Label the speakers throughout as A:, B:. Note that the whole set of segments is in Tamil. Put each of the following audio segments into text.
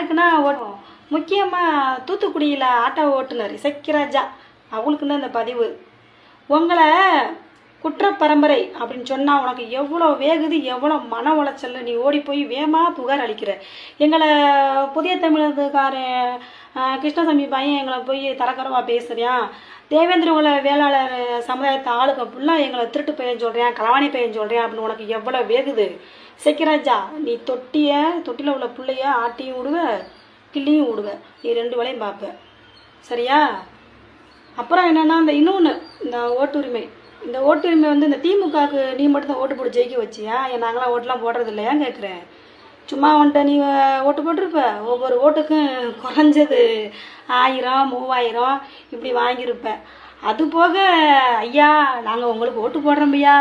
A: யாருக்குன்னா ஓட்டும் முக்கியமாக தூத்துக்குடியில் ஆட்டோ ஓட்டுநர் இசக்கிராஜா அவங்களுக்கு தான் இந்த பதிவு. உங்களை குற்ற பரம்பரை அப்படின்னு சொன்னால் உனக்கு எவ்வளோ வேகுது எவ்வளோ மன உளைச்சல் நீ ஓடி போய் வேமா புகார் அளிக்கிற. எங்களை புதிய தமிழகத்துக்காரன் கிருஷ்ணசாமி பையன் எங்களை போய் தரக்குறவா பேசுறியான் தேவேந்திர உள்ள வேளாளர் சமுதாயத்தை ஆளுக்கு ஃபுல்லாக எங்களை திருட்டு பையன் சொல்கிறேன் களவாணி பையன் சொல்கிறேன் அப்படின்னு உனக்கு எவ்வளோ வேகுது? செக்கிராஜா நீ தொட்டிய தொட்டியில் உள்ள பிள்ளைய ஆட்டியும் விடுவ கிள்ளியும் விடுவ. நீ ரெண்டு வேலையும் பார்ப்ப சரியா? அப்புறம் என்னென்னா இந்த இன்னொன்று இந்த ஓட்டுரிமை. இந்த ஓட்டுரிமை வந்து இந்த திமுகவுக்கு நீ மட்டும் தான் ஓட்டு போட்டு ஜெயிக்க வச்சியா? ஏன் நாங்களாம் ஓட்டுலாம் போடுறது இல்லையா கேட்குறேன் சும்மா வந்துட்ட நீ ஓட்டு போட்டிருப்ப. ஒவ்வொரு ஓட்டுக்கும் குறைஞ்சது ஆயிரம் மூவாயிரம் இப்படி வாங்கியிருப்ப. அது போக ஐயா நாங்கள் உங்களுக்கு ஓட்டு போடுறோம் ஐயா.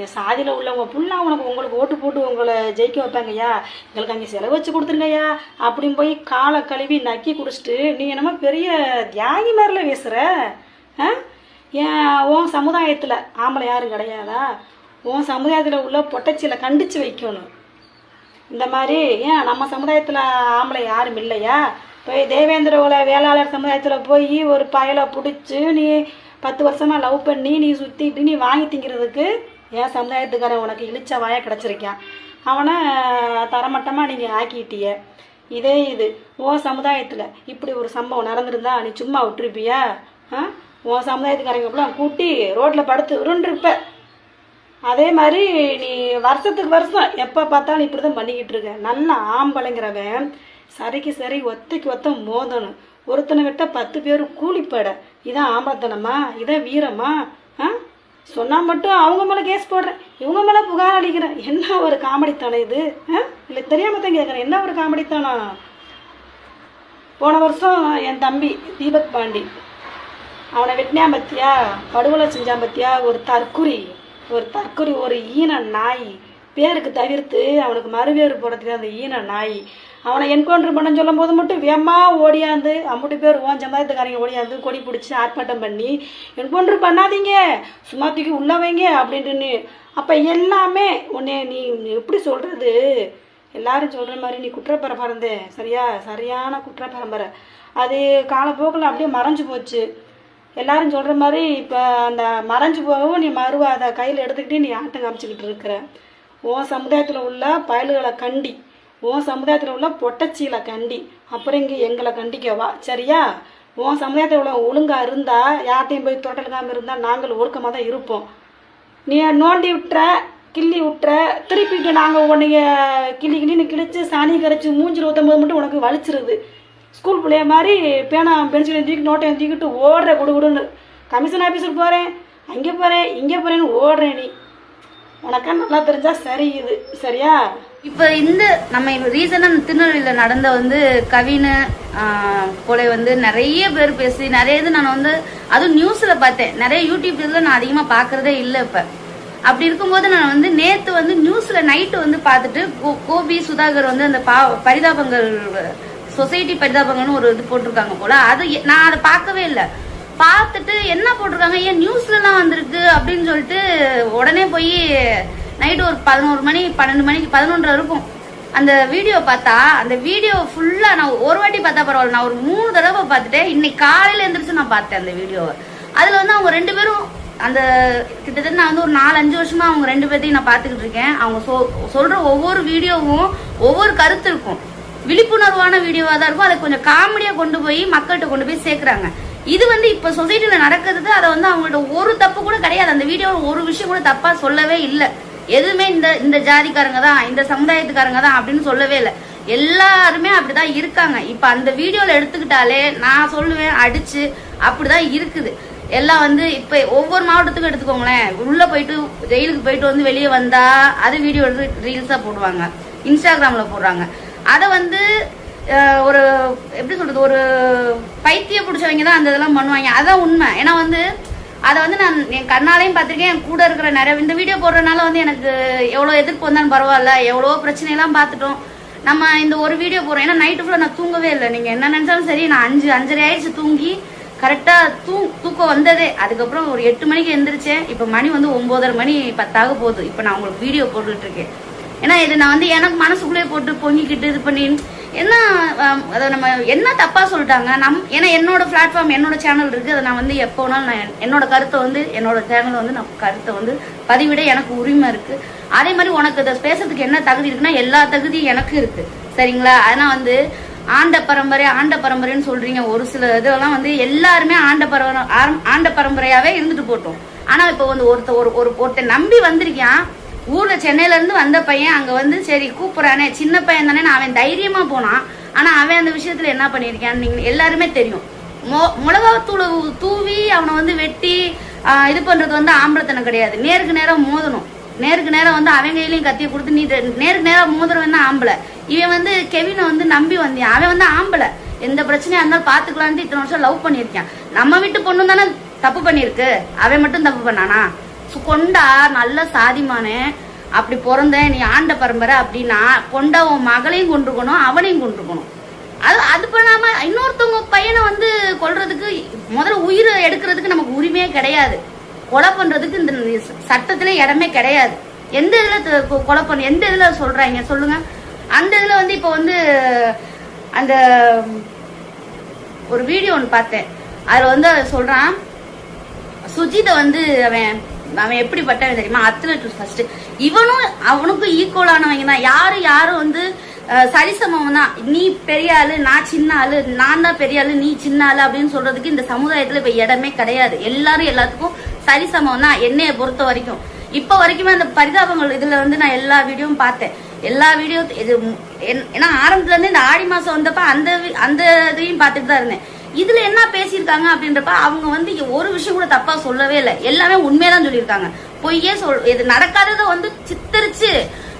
A: என் சாதியில் உள்ளவங்க ஃபுல்லாக உனக்கு உங்களுக்கு ஓட்டு போட்டு உங்களை ஜெயிக்க வைப்பாங்க ஐயா. எங்களுக்கு அங்கே செலவு வச்சு கொடுத்துருங்கய்யா அப்படின்னு போய் காலை கழுவி நக்கி குடிச்சிட்டு நீ என்னமோ பெரிய தியாகி மாதிரில பேசுகிற ஆ ஏன் உன் சமுதாயத்தில் ஆம்பளை யாரும் கிடையாதா? உன் சமுதாயத்தில் உள்ள பொட்டச்சியில் கண்டித்து வைக்கணும். இந்த மாதிரி ஏன் நம்ம சமுதாயத்தில் ஆம்பளை யாரும் இல்லையா? போய் தேவேந்திர உல வேளாளர் சமுதாயத்தில் போய் ஒரு பயலை பிடிச்சி நீ பத்து வருஷமாக லவ் பண்ணி நீ சுற்றிட்டு நீ வாங்கி திங்கிறதுக்கு என் சமுதாயத்துக்காரன் உனக்கு இழிச்ச வாயை கிடச்சிருக்கான். அவனை தரமட்டமாக நீங்கள் ஆக்கிட்டிய இதே இது ஓ சமுதாயத்தில் இப்படி ஒரு சம்பவம் நடந்திருந்தா நீ சும்மா விட்டுருப்பியா? ஆ? உன் சமுதாயத்துக்காரங்க கூட்டி ரோட்டில் படுத்து உருண்டிருப்ப. அதே மாதிரி நீ வருஷத்துக்கு வருஷம் எப்போ பார்த்தாலும் இப்படி தான் பண்ணிக்கிட்டு இருக்க. நல்ல ஆம்பளைங்கிறவன் சரிக்கு சரி ஒத்தைக்கு ஒத்த மோதணும். ஒருத்தனை விட்ட பத்து பேர் கூலிப்பட. இதான் ஆம்பளத்தனமா? இதான் வீரமா? ஆ? சொன்னால் மட்டும் அவங்க மேலே கேஸ் போடுறேன். இவங்க மேலே புகார் அளிக்கிறேன். என்ன ஒரு காமெடித்தனம் இது? ஆ? இல்லை தெரியாமல் தான் கேட்குறேன் என்ன ஒரு காமெடித்தனம்? போன வருஷம் என் தம்பி தீபக் பாண்டி அவனை வெட்டினான் பத்தியா? படுகொலை செஞ்சான் பத்தியா? ஒரு தற்குறி. ஒரு தற்குறி ஒரு ஈன நாய். பேருக்கு தவிர்த்து அவனுக்கு மறுவேறு போடுறதுக்கு அந்த ஈன நாய். அவனை என்கவுண்டர் பண்ண சொல்லும் போது மட்டும் வேமா ஓடியாந்து அம்முட்டு பேர் ஓன் சமுதாயத்துக்காரங்க ஓடியாந்து கொடி பிடிச்சி ஆர்ப்பாட்டம் பண்ணி என்கவுண்டர் பண்ணாதீங்க. சும்மா தூக்கி உள்ள வைங்க அப்படின்ட்டு அப்போ எல்லாமே உன்னை நீ எப்படி சொல்கிறது எல்லாரும் சொல்கிற மாதிரி நீ குற்றப்பரம்பரந்தே சரியா? சரியான குற்றப்பரம்பரை. அது காலப்போக்கில் அப்படியே மறைஞ்சு போச்சு. எல்லாரும் சொல்கிற மாதிரி இப்போ அந்த மறைஞ்சு போகவும் நீ மறுவ அதை கையில் எடுத்துக்கிட்டே நீ ஆட்டம் காமிச்சிக்கிட்டு இருக்கிற. உன் சமுதாயத்தில் உள்ள பயல்களை கண்டி. உன் சமுதாயத்தில் உள்ள பொட்டச்சியில கண்டி. அப்புறம் இங்கே எங்களை கண்டிக்கவா சரியா? உன் சமுதாயத்தில் உள்ள ஒழுங்காக இருந்தால் யார்ட்டையும் போய் தொட்டலுக்காமல் இருந்தால் நாங்கள் ஒழுக்கமாக தான் இருப்போம். நீ நோண்டி விட்டுற கிள்ளி விட்டுற திருப்பிட்டு நாங்கள் உன்னைய கிள்ளி கிள்ளின்னு கிழிச்சு சாணி கரைச்சி மூஞ்சில் ஊற்றும் போது மட்டும் உனக்கு வலிச்சிருது. ஸ்கூல் பிள்ளைய மாதிரி பேனா பென்சிலை தூக்கி நோட்டை தூக்கிட்டு ஓடுற குடு குடுன்னு. கமிஷன் ஆஃபீஸுக்கு போகிறேன் அங்கே போகிறேன் இங்கே போகிறேன்னு ஓடுறேன் நீ. உனக்கா நல்லா தெரிஞ்சா சரி இது சரியா?
B: இப்போ இந்த நம்ம ரீசனாக திருநெல்வேலியில் நடந்த வந்து கவின் கொலை வந்து நிறைய பேர் பேசி நிறைய இது நான் வந்து அதுவும் நியூஸில் பார்த்தேன். நிறைய யூடியூப் இதில் நான் அதிகமாக பார்க்குறதே இல்லை இப்போ. அப்படி இருக்கும்போது நான் வந்து நேற்று வந்து நியூஸில் நைட்டு வந்து பார்த்துட்டு கோ- கோபி சுதாகர் வந்து அந்த பா பரிதாபங்கள் சொசைட்டி பரிதாபங்கள்னு ஒரு இது போட்டிருக்காங்க போல. அது நான் அதை பார்க்கவே இல்லை. பார்த்துட்டு என்ன போட்டிருக்காங்க? ஏன் நியூஸ்லலாம் வந்திருக்கு அப்படின்னு சொல்லிட்டு உடனே போய் நைட்டு ஒரு பதினோரு மணி பன்னெண்டு மணிக்கு பதினொன்றரை இருக்கும். அந்த வீடியோ பார்த்தா அந்த வீடியோ ஃபுல்லாக நான் ஒரு வாட்டி பார்த்தா பரவாயில்ல. நான் ஒரு மூணு தடவை பார்த்துட்டேன். இன்னைக்கு காலையில் எழுந்திரிச்சு நான் பார்த்தேன் அந்த வீடியோவை. அதில் வந்து அவங்க ரெண்டு பேரும் அந்த கிட்டத்தட்ட நான் வந்து ஒரு நாலு அஞ்சு வருஷமா அவங்க ரெண்டு பேர்த்தையும் நான் பார்த்துக்கிட்டு இருக்கேன். அவங்க சொ- சொல்ற ஒவ்வொரு வீடியோவும் ஒவ்வொரு கருத்து இருக்கும். விழிப்புணர்வான வீடியோவாக தான் இருக்கும். அதை கொஞ்சம் காமெடியாக கொண்டு போய் மக்கள்கிட்ட கொண்டு போய் சேர்க்குறாங்க. இது வந்து இப்போ சொசைட்டியில் நடக்கிறது அதை வந்து அவங்கள்ட்ட ஒரு தப்பு கூட கிடையாது. அந்த வீடியோவில் ஒரு விஷயம் கூட தப்பாக சொல்லவே இல்லை. எதுவுமே இந்த இந்த ஜாதிக்காரங்க தான் இந்த சமுதாயத்துக்காரங்க தான் அப்படின்னு சொல்லவே இல்லை. எல்லாருமே அப்படிதான் இருக்காங்க. இப்போ அந்த வீடியோவில் எடுத்துக்கிட்டாலே நான் சொல்லுவேன் அடிச்சு அப்படிதான் இருக்குது. எல்லாம் வந்து இப்ப ஒவ்வொரு மாவட்டத்துக்கும் எடுத்துக்கோங்களேன். உள்ள போயிட்டு ஜெயிலுக்கு போயிட்டு வந்து வெளியே வந்தா அது வீடியோ எடுத்து ரீல்ஸா போடுவாங்க. இன்ஸ்டாகிராம்ல போடுறாங்க. அதை வந்து ஒரு எப்படி சொல்றது ஒரு பைத்திய பிடிச்சவங்க தான் அந்த இதெல்லாம் பண்ணுவாங்க. அதான் உண்மை. ஏன்னா வந்து அதை வந்து நான் என் கண்ணாலையும் பார்த்துருக்கேன் என் கூட இருக்கிற நிறைய இந்த வீடியோ போடுறதுனால வந்து எனக்கு எவ்வளோ எதிர்ப்பு வந்தாலும் பரவாயில்ல. எவ்வளோ பிரச்சனையெல்லாம் பார்த்துட்டோம். நம்ம இந்த ஒரு வீடியோ போடுறோம். ஏன்னா நைட்டு ஃபுல்லாக நான் தூங்கவே இல்லை. நீங்கள் என்ன நினச்சாலும் சரி நான் அஞ்சு அஞ்சரை ஆயிடுச்சு தூங்கி கரெக்டாக தூ தூக்கம் வந்ததே. அதுக்கப்புறம் ஒரு எட்டு மணிக்கு எந்திரிச்சேன். இப்போ மணி வந்து ஒம்போதரை மணி பத்தாக போகுது. இப்போ நான் உங்களுக்கு வீடியோ போட்டுட்டு இருக்கேன். ஏன்னா இது நான் வந்து எனக்கு மனசுக்குள்ளே போட்டு பொங்கிக்கிட்டு இது பண்ணி என்ன அதை நம்ம என்ன தப்பா சொல்லிட்டாங்க? நம் ஏன்னா என்னோட பிளாட்ஃபார்ம் என்னோட சேனல் இருக்கு. அதை நான் வந்து எப்போ வேணாலும் நான் என்னோட கருத்தை வந்து என்னோட சேனல் வந்து நான் கருத்தை வந்து பதிவிட எனக்கு உரிமை இருக்கு. அதே மாதிரி உனக்கு இதை பேசுறதுக்கு என்ன தகுதி இருக்குன்னா எல்லா தகுதியும் எனக்கு இருக்கு. சரிங்களா? ஆனா வந்து ஆண்ட பரம்பரை ஆண்ட பரம்பரைன்னு சொல்றீங்க. ஒரு சில இதெல்லாம் வந்து எல்லாருமே ஆண்ட பரம்பரை ஆண்ட பரம்பரையாவே இருந்துட்டு போட்டோம். ஆனா இப்ப வந்து ஒருத்த ஒரு ஒரு ஒருத்தன் நம்பி வந்திருக்கான் ஊர்ல சென்னையில இருந்து வந்த பையன் அங்க வந்து சரி கூப்பிட்றானே. சின்ன பையன் தானே அவன் தைரியமா போனான். ஆனா அவன் அந்த விஷயத்துல என்ன பண்ணிருக்கான்னு நீங்க எல்லாருமே தெரியும். மொ- மிளகாத்தூளை தூவி அவனை வந்து வெட்டி இது பண்றது வந்து ஆம்பளத்தனம் கிடையாது. நேருக்கு நேரம் மோதணும். நேருக்கு நேரம் வந்து அவன் கையிலையும் கத்தியை கொடுத்து நீ நேருக்கு நேரம் மோதுறவன் தான் ஆம்பளை. இவன் வந்து கெவினை வந்து நம்பி வந்தான் அவன் வந்து ஆம்பளை. எந்த பிரச்சனையா இருந்தாலும் பார்த்துக்கலான்ட்டு இத்தனை வருஷம் லவ் பண்ணியிருக்கான். நம்ம வீட்டு பொண்ணு தானே தப்பு பண்ணிருக்கு அவன் மட்டும் தப்பு பண்ணானா? கொண்டா நல்ல சாதிமானே அப்படி பிறந்த நீ ஆண்ட பரம்பரை அப்படின்னா கொண்டா உன் மகளையும் கொண்டிருக்கணும் அவனையும் கொண்டிருக்கணும் அது அது பண்ணாம இன்னொருத்தவங்க பையனை வந்து கொல்றதுக்கு முதல்ல உயிரை எடுக்கிறதுக்கு நமக்கு உரிமையே கிடையாது. கொலை பண்றதுக்கு இந்த சட்டத்துல இடமே கிடையாது. எந்த இதுல கொலை பண்ண எந்த இதுல சொல்றாங்க சொல்லுங்க. அந்த இதுல வந்து இப்ப வந்து அந்த ஒரு வீடியோ ஒன்று பார்த்தேன். அதுல வந்து அவன் சொல்றான் சுஜித வந்து அவன் அவன் எப்படிப்பட்டவன் தெரியுமா? அத்லட் ஃபர்ஸ்ட் இவனும் அவனுக்கும் ஈக்குவலானவங்க தான். யாரு யாரும் வந்து அஹ், சரிசமம் தான். நீ பெரிய ஆளு நான் சின்ன ஆளு நான் தான் பெரிய ஆளு நீ சின்ன ஆளு அப்படின்னு சொல்றதுக்கு இந்த சமுதாயத்துல இப்ப இடமே கிடையாது. எல்லாரும் எல்லாத்துக்கும் சரிசமம் தான் என்னைய பொறுத்த வரைக்கும். இப்ப வரைக்குமே அந்த பரிதாபங்கள் இதுல வந்து நான் எல்லா வீடியோவும் பார்த்தேன். எல்லா வீடியோ இது என்- ஏன்னா ஆரம்பத்துல இருந்து இந்த ஆடி மாசம் வந்தப்ப அந்த அந்த இதையும் பார்த்துட்டு தான் இருந்தேன். இதுல என்ன பேசியிருக்காங்க அப்படின்றப்ப அவங்க வந்து ஒரு விஷயம் கூட தப்பா சொல்லவே இல்லை. எல்லாமே உண்மையதான் சொல்லியிருக்காங்க. பொய்யே சொல் இது நடக்காததை வந்து சித்தரிச்சு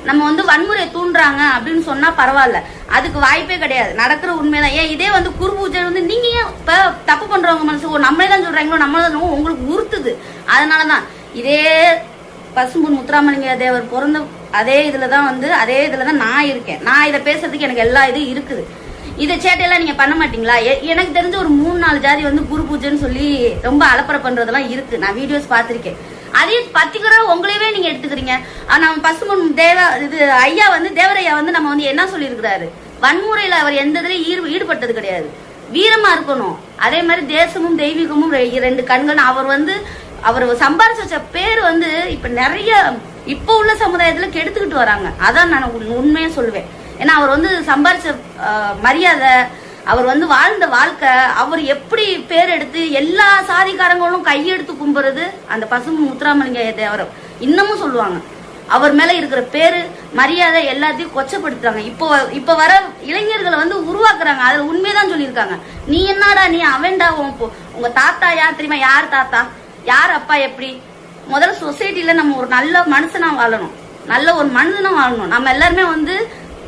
B: நம்ம வந்து வன்முறை தூண்டுறாங்க அப்படின்னு சொன்னா பரவாயில்ல. அதுக்கு வாய்ப்பே கிடையாது. நடக்கிற உண்மைதான். ஏன் இதே வந்து குரு பூஜை வந்து நீங்க ஏன் இப்ப தப்பு பண்றவங்க மனசு? ஓ, நம்மளே தான் சொல்றாங்களோ? நம்மளே தான் உங்களுக்கு உறுத்துது. அதனாலதான். இதே பசும்பொன் முத்துராமலிங்க தேவர் பிறந்த அதே இதுல தான் வந்து அதே இதுல தான் நான் இருக்கேன். நான் இதை பேசுறதுக்கு எனக்கு எல்லா இதுவும் இருக்குது. இதை சேட்டையெல்லாம் நீங்க பண்ண மாட்டீங்களா? எ- எனக்கு தெரிஞ்ச ஒரு மூணு நாலு ஜாதி வந்து குரு பூஜைன்னு சொல்லி ரொம்ப அலப்பறை பண்றதெல்லாம் இருக்கு. நான் வீடியோஸ் பார்த்துருக்கேன். அதையும் பர்டிகுலரா உங்களையவே நீங்க எடுத்துக்கிறீங்க. ஆனா பசுமன் தேவ இது ஐயா வந்து தேவரையா வந்து நம்ம வந்து என்ன சொல்லியிருக்கிறாரு? வன்முறையில அவர் எந்த இதுலயும் ஈடு ஈடுபட்டது கிடையாது. வீரமா இருக்கணும். அதே மாதிரி தேசமும் தெய்வீகமும் ரெ- ரெண்டு கண்கள் அவர் வந்து அவர் சம்பாரிச்சு வச்ச பேர் வந்து இப்ப நிறைய இப்ப உள்ள சமுதாயத்துல கெடுத்துக்கிட்டு வராங்க. அதான் நான் உண்- உண்மையா சொல்லுவேன். ஏன்னா அவர் வந்து சம்பாரிச்ச மரியாதை அவர் வந்து வாழ்ந்த வாழ்க்கை அவர் எப்படி பேர் எடுத்து எல்லா சாதிக்காரங்களும் கையெடுத்து கும்புறது அந்த பசும்பு முத்துராமலிங்க தேவரம். இன்னமும் சொல்லுவாங்க. அவர் மேல இருக்கிற பேரு மரியாதை எல்லாத்தையும் கொச்சப்படுத்துறாங்க. இப்போ இப்ப வர இளைஞர்களை வந்து உருவாக்குறாங்க. அதுல உண்மைதான் சொல்லியிருக்காங்க. நீ என்னடா நீ அவன்டா உன் உங்க தாத்தா யார் தெரியுமா? யார் தாத்தா? யார் அப்பா எப்படி? முதல்ல சொசைட்டில நம்ம ஒரு நல்ல மனுஷனா வாழணும். நல்ல ஒரு மனுஷனா வாழணும். நம்ம எல்லாருமே வந்து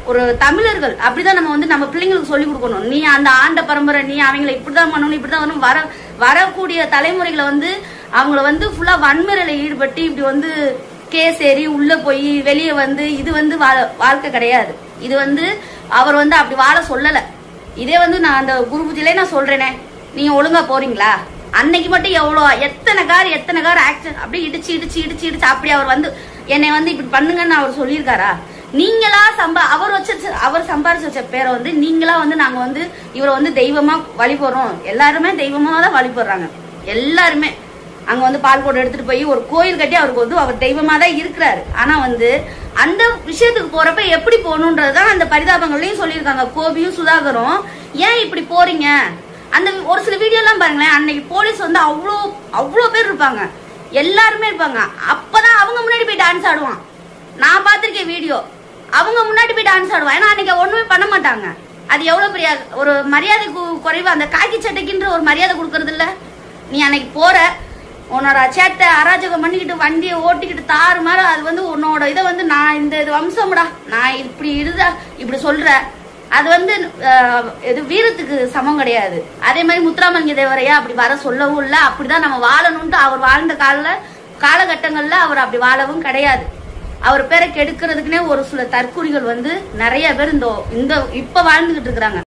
B: ஒரு தமிழர்கள் அப்படிதான் நம்ம வந்து நம்ம பிள்ளைங்களுக்கு சொல்லி கொடுக்கணும். நீ அந்த ஆண்ட பரம்பரை நீ அவங்கள இப்படிதான் பண்ணணும் இப்படிதான் வரணும் வர வரக்கூடிய தலைமுறைகளை வந்து அவங்கள வந்து ஃபுல்லா வன்முறையில ஈடுபட்டு இப்படி வந்து கேஸ் ஏறி உள்ள போய் வெளியே வந்து இது வந்து வா- வாழ்க்கை கிடையாது. இது வந்து அவர் வந்து அப்படி வாழ சொல்லல. இதே வந்து நான் அந்த குருபுஜியிலே நான் சொல்றேனே நீங்க ஒழுங்கா போறீங்களா? அன்னைக்கு மட்டும் எவ்வளோ எத்தனை கார் எத்தனை கார் ஆக்சிடென்ட் அப்படியே இடிச்சு இடிச்சு இடிச்சு இடிச்சு அப்படி அவர் வந்து என்னை வந்து இப்படி பண்ணுங்கன்னு அவர் சொல்லியிருக்காரா? நீங்களா சம்பா அவர் வச்ச அவர் சம்பாரிச்சு வச்ச பேரை வந்து நீங்களா வந்து நாங்க வந்து இவரை வந்து தெய்வமா வழிபடுறோம் எல்லாருமே தெய்வமா தான் வழிபடுறாங்க எல்லாருமே. அங்க வந்து பால் கூட எடுத்துட்டு போய் ஒரு கோயில் கட்டி அவருக்கு வந்து அவர் தெய்வமா தான் இருக்கிறாரு. ஆனா வந்து அந்த விஷயத்துக்கு போறப்ப எப்படி போகணுன்றதுதான் அந்த பரிதாபங்களையும் சொல்லியிருக்காங்க. கோபியும் சுதாகரும் ஏன் இப்படி போறீங்க? அந்த ஒரு சில வீடியோ எல்லாம் பாருங்களேன். அன்னைக்கு போலீஸ் வந்து அவ்வளோ அவ்வளோ பேர் இருப்பாங்க. எல்லாருமே இருப்பாங்க. அப்பதான் அவங்க முன்னாடி போய் டான்ஸ் ஆடுவான். நான் பார்த்துருக்கேன் வீடியோ. அவங்க முன்னாடி போய் டான்ஸ் ஆடுவான் ஏன்னா அன்னைக்கு ஒண்ணுமே பண்ண மாட்டாங்க. அது எவ்வளவு பெரிய ஒரு மரியாதை கு- குறைவு. அந்த காக்கி சட்டைக்குன்ற ஒரு மரியாதை கொடுக்கறது இல்ல. நீ அன்னைக்கு போற. உன்னோட சேட்டை அராஜகம் பண்ணிக்கிட்டு வண்டியை ஓட்டிக்கிட்டு தாறு மாதிரி அது வந்து உன்னோட இதை வந்து நான் இந்த இது வம்சம்டா. நான் இப்படி இருதா இப்படி சொல்ற. அது வந்து இது வீரத்துக்கு சமம் கிடையாது. அதே மாதிரி முத்துராமலிங்க தேவரையா அப்படி வர சொல்லவும் இல்லை. அப்படிதான் நம்ம வாழணும்ட்டு அவர் வாழ்ந்த கால காலகட்டங்கள்ல அவர் அப்படி வாழவும் கிடையாது. அவர் பேரை கெடுக்கிறதுக்குனே ஒரு சில தற்கூறிகள் வந்து நிறைய பேர் இந்த இந்த இப்ப வாழ்ந்துகிட்டு இருக்கிறாங்க.